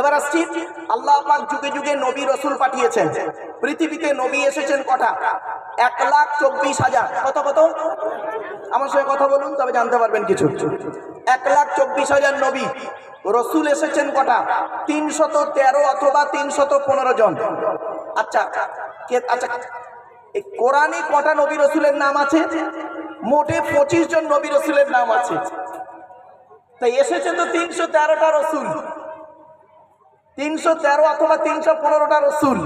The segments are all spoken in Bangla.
এবার আসছি আল্লাহ পাক যুগে যুগে নবী রসুল পাঠিয়েছেন। পৃথিবীতে নবী এসেছেন কটা? এক লাখ চব্বিশ হাজার। কত কত? আমার সঙ্গে কথা বলুন, তবে জানতে পারবেন কিছু। এক লাখ চব্বিশ হাজার নবী রসুল এসেছেন কটা? তিনশত তেরো অথবা তিনশত পনেরো জন। আচ্ছা আচ্ছা এই কোরআনে কটা নবী রসুলের নাম আছে? মোটে পঁচিশ জন নবী রসুলের নাম আছে। তাই এসেছে তো তিনশো তেরোটা রসুল। তিনশো তেরো অথবা তিনশো পনেরোটা রসুল।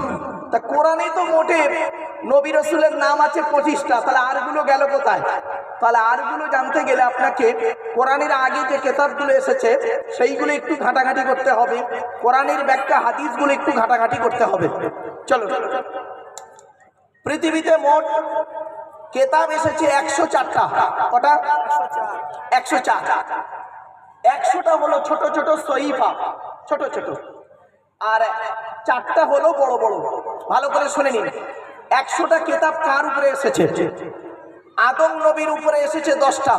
তা কোরআনে তো মোটে নবী রসুলের নাম আছে পঁচিশটা, তাহলে আরগুলো গেল কোথায়? তাহলে আরগুলো জানতে গেলে আপনাকে কোরআনের আগে যে কেতাবগুলো এসেছে, সেইগুলো একটু ঘাটাঘাটি করতে হবে। কোরআনের ব্যাখ্যা, হাদিসগুলো একটু ঘাটাঘাটি করতে হবে। চলো। পৃথিবীতে মোট কেতাব এসেছে একশো চারটা। কটা? একশো চার। একশোটা হলো ছোট ছোট সইফা, ছোট ছোট। আর চারটা হলো বড় বড়। ভালো করে শুনে নিন। একশোটা কেতাব কার উপরে এসেছে? আদম নবীর উপরে এসেছে দশটা।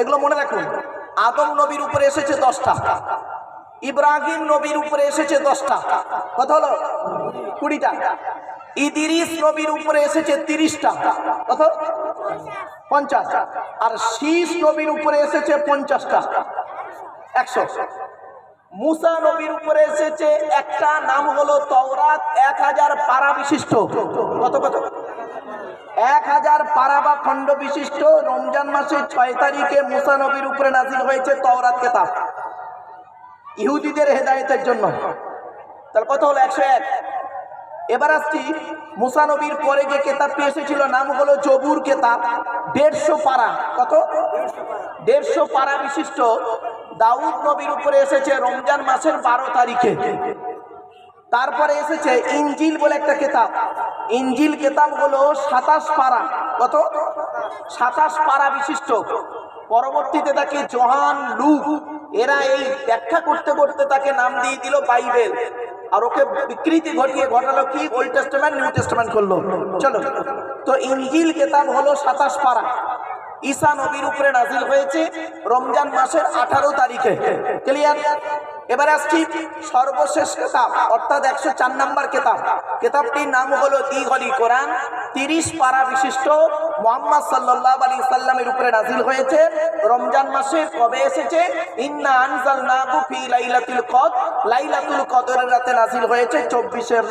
এগুলো মনে রাখুন। আদম নবীর উপরে এসেছে দশটা। ইব্রাহিম নবীর উপরে এসেছে দশটা। কত হলো? কুড়িটা। ইদিরিস নবীর উপরে এসেছে তিরিশটা। কত পঞ্চাশ। আর শীষ নবীর উপরে এসেছে পঞ্চাশটা। একশো। মুসা নবীর উপরে এসেছে একটা, নাম হলো তওরাত, এক হাজার পারা বিশিষ্ট। কত কত? এক হাজার পারা বা খণ্ড বিশিষ্ট। রমজান মাসের ছয় তারিখে মুসা নবীর উপরে নাজিল হয়েছে তওরাত কেতাব। ইহুদিদের হেদায়েতের জন্য। তার কথা হলো একশো এক। এবার আসছি মুসা নবীর পরে যে কেতাবটি এসেছিল, নাম হলো জবুর কেতাব। দেড়শো পারা। কত? দেড়শো পারা বিশিষ্ট। দাউদ নবীর উপরে এসেছে রমজান মাসের বারো তারিখে। তারপরে এসেছে ইঞ্জিল বলে একটা কেতাব। ইঞ্জিল কেতাব হলো সাতাশ পারা। কত? সাতাশ পারা বিশিষ্ট। পরবর্তীতে তাকে জহান লুক এরা এই ব্যাখ্যা করতে করতে তাকে নাম দিয়ে দিল বাইবেল। আর ওকে বিকৃতি ঘটিয়ে ঘটালো কি? ওল্ড টেস্টমেন্ট নিউ টেস্টমেন্ট করল। চলো। তো ইঞ্জিল কেতাব হলো সাতাশ পারা। ঈসা নবীর উপরে নাজিল হয়েছে রমজান মাসের আঠারো তারিখে। ক্লিয়ার এবার আসছি সর্বশেষ কেতাব, অর্থাৎ একশো চার নম্বর কেতাব। কেতাবটির নাম হলো দিঘলি কোরআন। তিরিশ পারা বিশিষ্ট মোহাম্মদ সাল্লাহ আলী সাল্লামের উপরে নাজিল হয়েছে। রমজান মাসে কবে এসেছে? ইন্না আনজাল নাবু ফি লাইলাতুল কদ লাইলাতুল কদরের রাতে নাজিল হয়েছে চব্বিশের,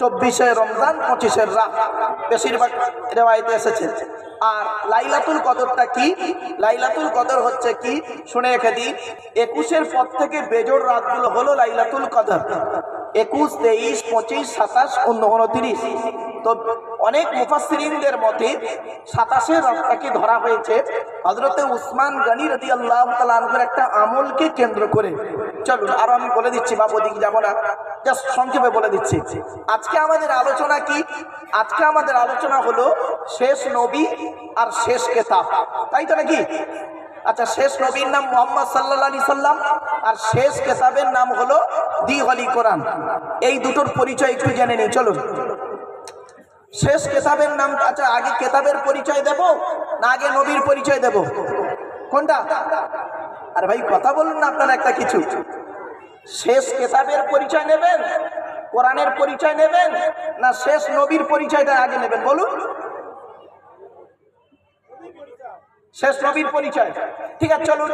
চব্বিশে রমজান, পঁচিশের রাত। বেশিরভাগ রেওয়ায়তে এসেছে। আর লাইলাতুল কদরটা কি? লাইলাতুল কদর হচ্ছে কি? শুনে রেখে দিই। একুশের পর থেকে বেজোর রাতগুলো হলো লাইলাতুল কদর। একুশ, তেইশ, পঁচিশ, সাতাশ উনত্রিশ তো অনেক মুফাসসিরিনদের মতে সাতাশের রাতটাকে ধরা হয়েছে? হজরতে উসমান গনি রদি আল্লাহ তালুর একটা আমলকে কেন্দ্র করে। চলুন, আরও আমি বলে দিচ্ছি, বাবু দিকে যাব না। জাস্ট সংক্ষেপে বলে দিচ্ছি। আজকে আমাদের আলোচনা কি? আজকে আমাদের আলোচনা হলো শেষ নবী আর শেষ কেতাব। তাই তো নাকি? আচ্ছা শেষ নবীর নাম মোহাম্মদ সাল্লাহ আলি সাল্লাম আর শেষ কেতাবের নাম হলো দি হলি কোরআন। এই দুটোর পরিচয় একটু জেনে নিই, চলুন। শেষ কেতাবের নাম আচ্ছা আগে কেতাবের পরিচয় দেব না আগে নবীর পরিচয় দেব? কোনটা? আর ভাই, কথা বলুন না আপনারা একটা কিছু। শেষ কেতাবের পরিচয় নেবেন? কোরআনের পরিচয় নেবেন? না শেষ নবীর পরিচয়টা আগে নেবেন? বলুন। শেষ নবীর পরিচয়। ঠিক আছে, চলুন।